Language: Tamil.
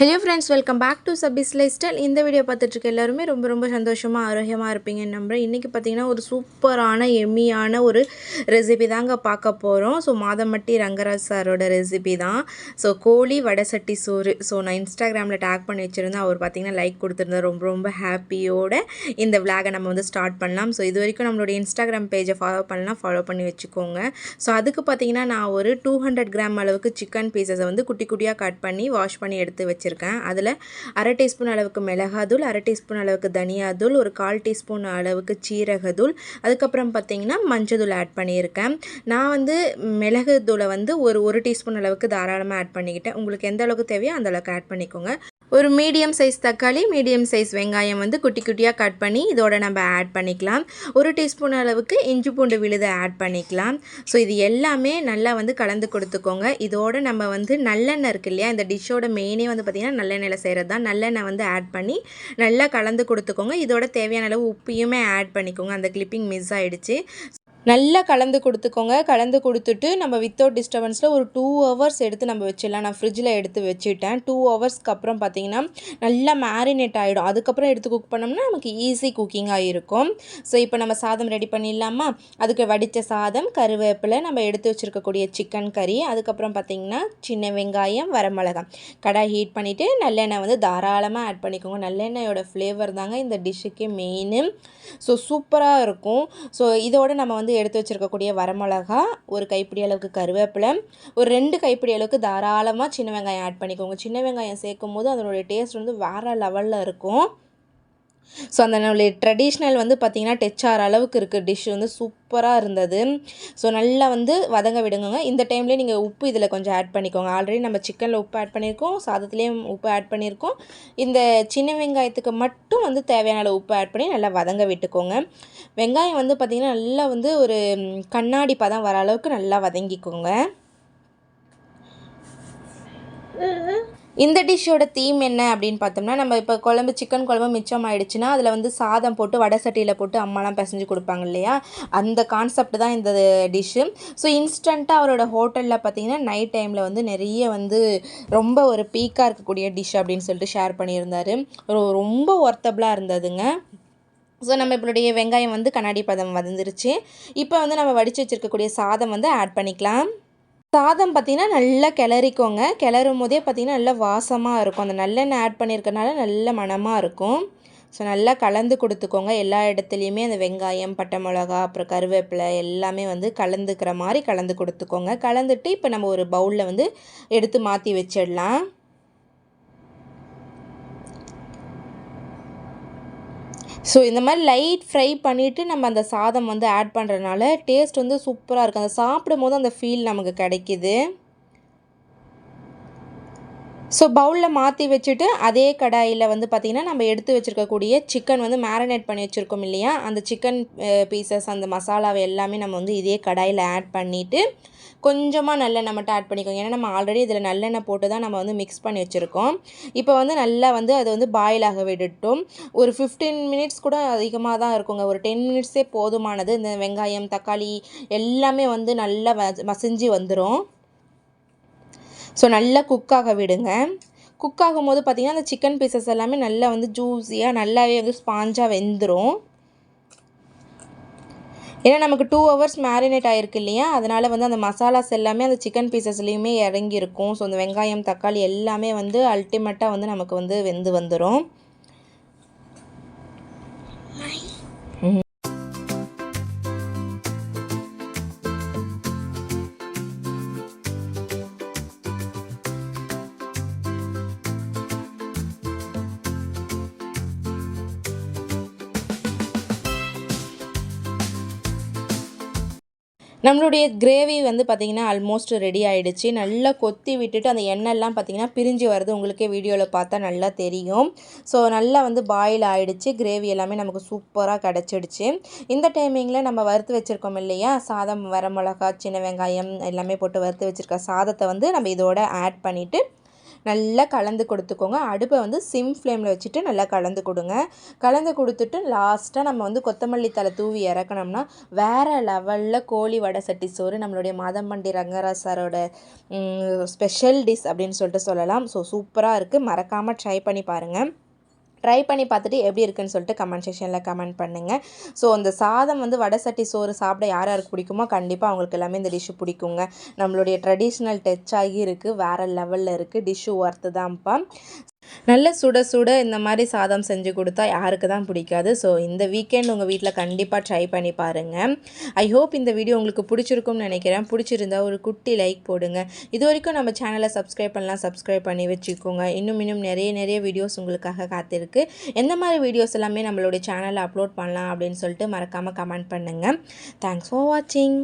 Hello friends welcome back to Sabi's lifestyle இந்த வீடியோ பார்த்துட்ருக்க எல்லாருமே ரொம்ப ரொம்ப சந்தோஷமாக ஆரோக்கியமாக இருப்பீங்கன்னு நம்புகிறேன் இன்றைக்கி பார்த்தீங்கன்னா ஒரு சூப்பரான எம்மியான ஒரு ரெசிபி தாங்க பார்க்க போகிறோம் ஸோ மாதமட்டி ரங்கராஜ் சாரோட ரெசிபி தான். ஸோ கோழி வடசட்டி சோறு. ஸோ நான் இன்ஸ்டாகிராமில் டேக் பண்ணி வச்சுருந்தேன். அவர் பார்த்தீங்கன்னா லைக் கொடுத்துருந்தா ரொம்ப ரொம்ப ஹாப்பியோட இந்த விளாகை நம்ம வந்து ஸ்டார்ட் பண்ணலாம். ஸோ இது வரைக்கும் நம்மளுடைய இன்ஸ்டாகிராம் பேஜை ஃபாலோ பண்ணலாம் ஃபாலோ பண்ணி வச்சுக்கோங்க. ஸோ அதுக்கு பார்த்தீங்கன்னா நான் ஒரு டூ ஹண்ட்ரட் கிராம் அளவுக்கு சிக்கன் பீசஸை வந்து குட்டி குட்டியாக கட் பண்ணி வாஷ் பண்ணி எடுத்து வச்சுருக்கேன். அதில் அரை டீஸ்பூன் அளவுக்கு மிளகாத்தூள் அரை டீஸ்பூன் அளவுக்கு தனியாத்தூள் ஒரு கால் டீஸ்பூன் அளவுக்கு சீரகத்தூள் அதுக்கப்புறம் பார்த்தீங்கன்னா மஞ்சள் ஆட் பண்ணியிருக்கேன். நான் வந்து மிளகு தூளை வந்து ஒரு ஒரு டீஸ்பூன் அளவுக்கு தாராளமாக ஆட் பண்ணிக்கிட்டேன். உங்களுக்கு எந்த அளவுக்கு தேவையோ அந்த அளவுக்கு ஆட் பண்ணிக்கோங்க. ஒரு மீடியம் சைஸ் தக்காளி மீடியம் சைஸ் வெங்காயம் வந்து குட்டி குட்டியாக கட் பண்ணி இதோட நம்ம ஆட் பண்ணிக்கலாம். ஒரு டீஸ்பூன் அளவுக்கு இஞ்சி பூண்டு விழுதை ஆட் பண்ணிக்கலாம். ஸோ இது எல்லாமே நல்லா வந்து கலந்து கொடுத்துக்கோங்க. இதோட நம்ம வந்து நல்லெண்ணெய் இருக்கு இல்லையா இந்த டிஷ்ஷோட மெயினே வந்து பார்த்திங்கன்னா நல்லெண்ணெயில் செய்கிறது தான் நல்லெண்ணெய் வந்து ஆட் பண்ணி நல்லா கலந்து கொடுத்துக்கோங்க. இதோட தேவையான அளவு உப்பையுமே ஆட் பண்ணிக்கோங்க. அந்த கிளிப்பிங் மிஸ் ஆகிடுச்சு நல்லா கலந்து கொடுத்துக்கோங்க. கலந்து கொடுத்துட்டு நம்ம வித்தவுட் டிஸ்டர்பன்ஸில் ஒரு டூ ஹவர்ஸ் எடுத்து நம்ம வச்சிடலாம். நான் ஃப்ரிட்ஜில் எடுத்து வச்சுட்டேன். டூ ஹவர்ஸ்க்கு அப்புறம் பார்த்தீங்கன்னா நல்லா மேரினேட் ஆகிடும் அதுக்கப்புறம் எடுத்து குக் பண்ணோம்னா நமக்கு ஈஸி குக்கிங்காக இருக்கும். ஸோ இப்போ நம்ம சாதம் ரெடி பண்ணிடலாமா? அதுக்கு வடித்த சாதம் கருவேப்பிலை நம்ம எடுத்து வச்சுருக்கக்கூடிய சிக்கன் கறி அதுக்கப்புறம் பார்த்திங்கன்னா சின்ன வெங்காயம் வரமிளகாய். கடாய் ஹீட் பண்ணிவிட்டு நல்லெண்ணெய் வந்து தாராளமாக ஆட் பண்ணிக்கோங்க. நல்லெண்ணெயோட ஃப்ளேவர் தாங்க இந்த டிஷ்ஷுக்கே மெயின் ஸோ சூப்பராக இருக்கும். ஸோ இதோட நம்ம வந்து எடுத்து வச்சுருக்கக்கூடிய வரமிளகா ஒரு கைப்பிடி அளவுக்கு கருவேப்பிலை ஒரு ரெண்டு கைப்பிடி அளவுக்கு தாராளமாக சின்ன வெங்காயம் ஆட் பண்ணிக்கோங்க. சின்ன வெங்காயம் சேர்க்கும் போது அதனுடைய டேஸ்ட் வந்து வேறு லெவலில் இருக்கும். ஸோ அந்த நம்மளுடைய ட்ரெடிஷ்னல் வந்து பார்த்திங்கன்னா டச் ஆகிற அளவுக்கு இருக்குது டிஷ் வந்து சூப்பராக இருந்தது. ஸோ நல்லா வந்து வதங்க விடுங்க இந்த டைம்லேயே நீங்கள் உப்பு இதில் கொஞ்சம் ஆட் பண்ணிக்கோங்க. ஆல்ரெடி நம்ம சிக்கனில் உப்பு ஆட் பண்ணியிருக்கோம். சாதத்துலேயும் உப்பு ஆட் பண்ணியிருக்கோம். இந்த சின்ன வெங்காயத்துக்கு மட்டும் வந்து தேவையான அளவு உப்பு ஆட் பண்ணி நல்லா வதங்க விட்டுக்கோங்க. வெங்காயம் வந்து பார்த்திங்கன்னா நல்லா வந்து ஒரு கண்ணாடி பதம் வர அளவுக்கு நல்லா வதங்கிக்கோங்க. இந்த டிஷ்ஷோட தீம் என்ன அப்படின்னு பார்த்தோம்னா நம்ம இப்போ குழம்பு சிக்கன் குழம்பு மிச்சம் ஆயிடுச்சுன்னா அதில் வந்து சாதம் போட்டு வடை சட்டியில் போட்டு அம்மாலாம் பிசைஞ்சு கொடுப்பாங்க இல்லையா? அந்த கான்செப்ட் தான் இந்த டிஷ்ஷு ஸோ இன்ஸ்டண்ட்டாக அவரோட ஹோட்டலில் பார்த்தீங்கன்னா நைட் டைமில் வந்து நிறைய வந்து ரொம்ப ஒரு பீக்காக இருக்கக்கூடிய டிஷ் அப்படின்னு சொல்லிட்டு ஷேர் பண்ணியிருந்தார். ரொம்ப ஒர்த்தபிளாக இருந்ததுங்க. ஸோ நம்ம இப்பளுடைய வெங்காயம் வந்து கண்ணாடி பதம் வந்துருச்சு இப்போ வந்து நம்ம வடித்து வச்சுருக்கக்கூடிய சாதம் வந்து ஆட் பண்ணிக்கலாம். சாதம் பார்த்திங்கன்னா நல்லா கிளறிக்கோங்க. கிளறும் போதே பார்த்திங்கன்னா நல்லா வாசமாக இருக்கும். அந்த நல்லெண்ணெய் ஆட் பண்ணியிருக்கனால நல்ல மணமாக இருக்கும். ஸோ நல்லா கலந்து கொடுத்துக்கோங்க. எல்லா இடத்துலையுமே அந்த வெங்காயம் பட்டை மிளகா அப்புறம் கருவேப்பிலை எல்லாமே வந்து கலந்துக்கிற மாதிரி கலந்து கொடுத்துக்கோங்க. கலந்துட்டு இப்போ நம்ம ஒரு பவுலில் வந்து எடுத்து மாற்றி வச்சிடலாம். ஸோ இந்த மாதிரி லைட் ஃப்ரை பண்ணிவிட்டு நம்ம அந்த சாதம் வந்து ஆட் பண்ணுறதுனால டேஸ்ட் வந்து சூப்பராக இருக்கும். அந்த சாப்பிடும் போது அந்த ஃபீல் நமக்கு கிடைக்கிது. ஸோ பவுலில் மாற்றி வச்சுட்டு அதே கடாயில் வந்து பார்த்திங்கன்னா நம்ம எடுத்து வச்சுருக்கக்கூடிய சிக்கன் வந்து மேரினேட் பண்ணி வச்சுருக்கோம் இல்லையா? அந்த சிக்கன் பீசஸ் அந்த மசாலாவை எல்லாமே நம்ம வந்து இதே கடாயில் ஆட் பண்ணிவிட்டு கொஞ்சமாக நல்லெண்ணெய் மட்டும் ஆட் பண்ணிக்கோங்க. ஏன்னா நம்ம ஆல்ரெடி இதில் நல்லெண்ணெய் போட்டு தான் நம்ம வந்து மிக்ஸ் பண்ணி வச்சுருக்கோம். இப்போ வந்து நல்லா வந்து அது வந்து பாயில் ஆக விட்டுட்டோம் ஒரு ஃபிஃப்டீன் மினிட்ஸ் கூட அதிகமாக தான் இருக்குங்க. ஒரு டென் மினிட்ஸே போதுமானது. இந்த வெங்காயம் தக்காளி எல்லாமே வந்து நல்லா மசிஞ்சு வந்துடும் ஸோ நல்லா குக்காக விடுங்க. குக் ஆகும்போது பார்த்திங்கன்னா அந்த சிக்கன் பீசஸ் எல்லாமே நல்லா வந்து ஜூஸியாக நல்லாவே வந்து ஸ்பாஞ்சாக வெந்துடும் ஏன்னா நமக்கு டூ ஹவர்ஸ் மேரினேட் ஆகிருக்கு இல்லையா? அதனால் வந்து அந்த மசாலாஸ் எல்லாமே அந்த சிக்கன் பீசஸ்லேயுமே இறங்கியிருக்கும். ஸோ அந்த வெங்காயம் தக்காளி எல்லாமே வந்து அல்டிமேட்டாக வந்து நமக்கு வந்து வெந்து வந்துடும் நம்மளுடைய கிரேவி வந்து பார்த்திங்கன்னா ஆல்மோஸ்ட் ரெடி ஆகிடுச்சு நல்லா கொத்தி விட்டுட்டு அந்த எண்ணெய்லாம் பார்த்திங்கன்னா பிரிஞ்சு வருது உங்களுக்கே வீடியோவில் பார்த்தா நல்லா தெரியும். ஸோ நல்லா வந்து பாயில் ஆகிடுச்சு கிரேவி எல்லாமே நமக்கு சூப்பராக கிடச்சிடுச்சு. இந்த டைமிங்கில் நம்ம வறுத்து வச்சுருக்கோம் இல்லையா? சாதம் வர மிளகா சின்ன வெங்காயம் எல்லாமே போட்டு வறுத்து வச்சுருக்க சாதத்தை வந்து நம்ம இதோட ஆட் பண்ணிவிட்டு நல்லா கலந்து கொடுத்துக்கோங்க. அடுப்பை வந்து சிம் ஃப்ளேமில் வச்சுட்டு நல்லா கலந்து கொடுங்க. கலந்து கொடுத்துட்டு லாஸ்ட்டாக நம்ம வந்து கொத்தமல்லி தலை தூவி இறக்கணும்னா வேறு லெவலில் கோழி வடை சட்டி சோறு நம்மளுடைய மாதம்பண்டி ரங்கராஜ் சாரோட ஸ்பெஷல் டிஷ் அப்படின்னு சொல்லிட்டு சொல்லலாம். ஸோ சூப்பராக இருக்குது மறக்காமல் ட்ரை பண்ணி பாருங்கள் ட்ரை பண்ணி பார்த்துட்டு எப்படி இருக்குன்னு சொல்லிட்டு கமெண்ட் செக்ஷனில் கமெண்ட் பண்ணுங்கள் ஸோ அந்த சாதம் வந்து வடை சட்டி சோறு சாப்பிட யார் யாருக்கு பிடிக்குமோ கண்டிப்பாக அவங்களுக்கு எல்லாமே இந்த டிஷ்ஷு பிடிக்குங்க. நம்மளுடைய ட்ரெடிஷ்னல் டச் ஆகி இருக்குது வேறு லெவலில் இருக்குது டிஷ்ஷு ஒர்த்து தான்ப்பா. நல்ல சுட சுட இந்த மாதிரி சாதம் செஞ்சு கொடுத்தா யாருக்கு தான் பிடிக்காது. ஸோ இந்த வீக்கெண்ட் உங்கள் வீட்டில் கண்டிப்பாக ட்ரை பண்ணி பாருங்கள் ஐ ஹோப் இந்த வீடியோ உங்களுக்கு பிடிச்சிருக்கும்னு நினைக்கிறேன். பிடிச்சிருந்தா ஒரு குட்டி லைக் போடுங்க. இது வரைக்கும் நம்ம சேனலை சப்ஸ்கிரைப் பண்ணலாம் சப்ஸ்கிரைப் பண்ணி வச்சுக்கோங்க. இன்னும் இன்னும் நிறைய நிறைய வீடியோஸ் உங்களுக்காக காத்திருக்கு. எந்த மாதிரி வீடியோஸ் எல்லாமே நம்மளுடைய சேனலில் அப்லோட் பண்ணலாம் அப்படின்னு சொல்லிட்டு மறக்காமல் கமெண்ட் பண்ணுங்கள் தேங்க்ஸ் ஃபார் வாட்சிங்